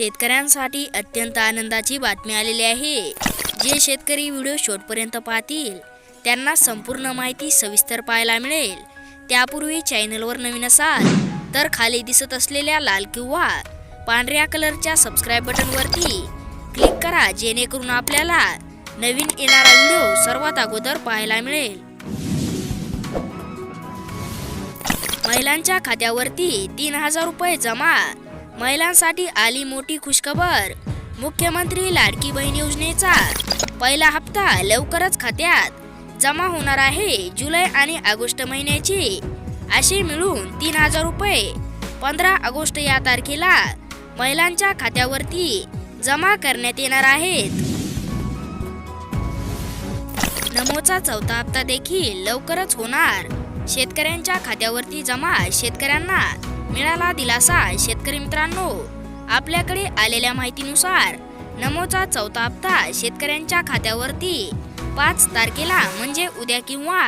शेतकऱ्यांसाठी अत्यंत आनंदाची बातमी आलेली आहे. जे शेतकरी व्हिडिओ शेवटपर्यंत पाहतील त्यांना संपूर्ण माहिती सविस्तर पाहायला मिळेल. त्यापूर्वी चॅनलवर नवीन असाल तर खाली दिसत असलेल्या लाल किंवा पांढऱ्या कलरच्या सबस्क्राईब बटनवरती क्लिक करा जेणेकरून आपल्याला नवीन येणारा व्हिडिओ सर्वात अगोदर पाहायला मिळेल. महिलांच्या खात्यावरती तीन हजार रुपये जमा महिलांसाठी आली मोठी खुशखबर. मुख्यमंत्री लाडकी बहीण योजनेचा पहिला हप्ता लवकरच खात्यात जमा होणार आहे जुलै आणि ऑगस्ट महिन्याची. असे मिळून तीन हजार रुपये पंधरा ऑगस्ट या तारखेला महिलांच्या खात्यावरती जमा करण्यात येणार आहेत. नमोचा चौथा हप्ता देखील लवकरच होणार. शेतकऱ्यांच्या खात्यावरती जमा शेतकऱ्यांना मिळाला दिलासा शेतकरी मित्रांनो. आपल्याकडे आलेल्या माहितीनुसार नमोचा चौथा हप्ता शेतकऱ्यांच्या खात्यावरती. पाच तारखेला म्हणजे उद्या किंवा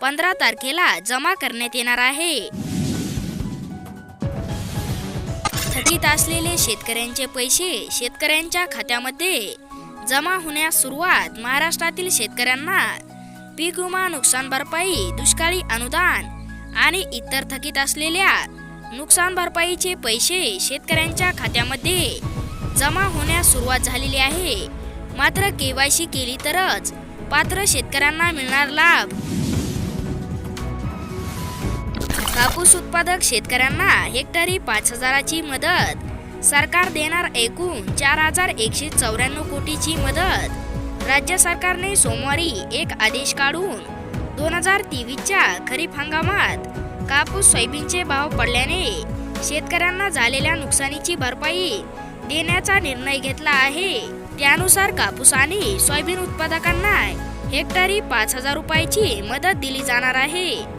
पंधरा तारखेला जमा करण्यात येणार आहे. थकीत असलेले शेतकऱ्यांचे पैसे शेतकऱ्यांच्या खात्यामध्ये जमा होण्यास सुरुवात महाराष्ट्रातील शेतकऱ्यांना. पीक विमा नुकसान भरपाई दुष्काळी अनुदान आणि इतर थकीत असलेल्या नुकसान भरपाईचे पैसे शेतकऱ्यांच्या खात्यामध्ये जमा होण्यास सुरुवात झालेली आहे. मात्र केवायसी केली तरच पात्र शेतकऱ्यांना मिळणार लाभ. कापूस उत्पादक शेतकऱ्यांना हेक्टरी पाच हजाराची मदत. सरकार देणार एकूण चार हजार एकशे चौऱ्याण्णव कोटीची मदत. राज्य सरकारने सोमवारी एक आदेश काढून दोन हजार तेवीसच्या खरीप हंगामात कापूस सोयाबीनचे भाव पडल्याने शेतकऱ्यांना झालेल्या नुकसानीची भरपाई देण्याचा निर्णय घेतला आहे. त्यानुसार कापूस आणि सोयाबीन उत्पादकांना हेक्टरी पाच हजार रुपयाची मदत दिली जाणार आहे.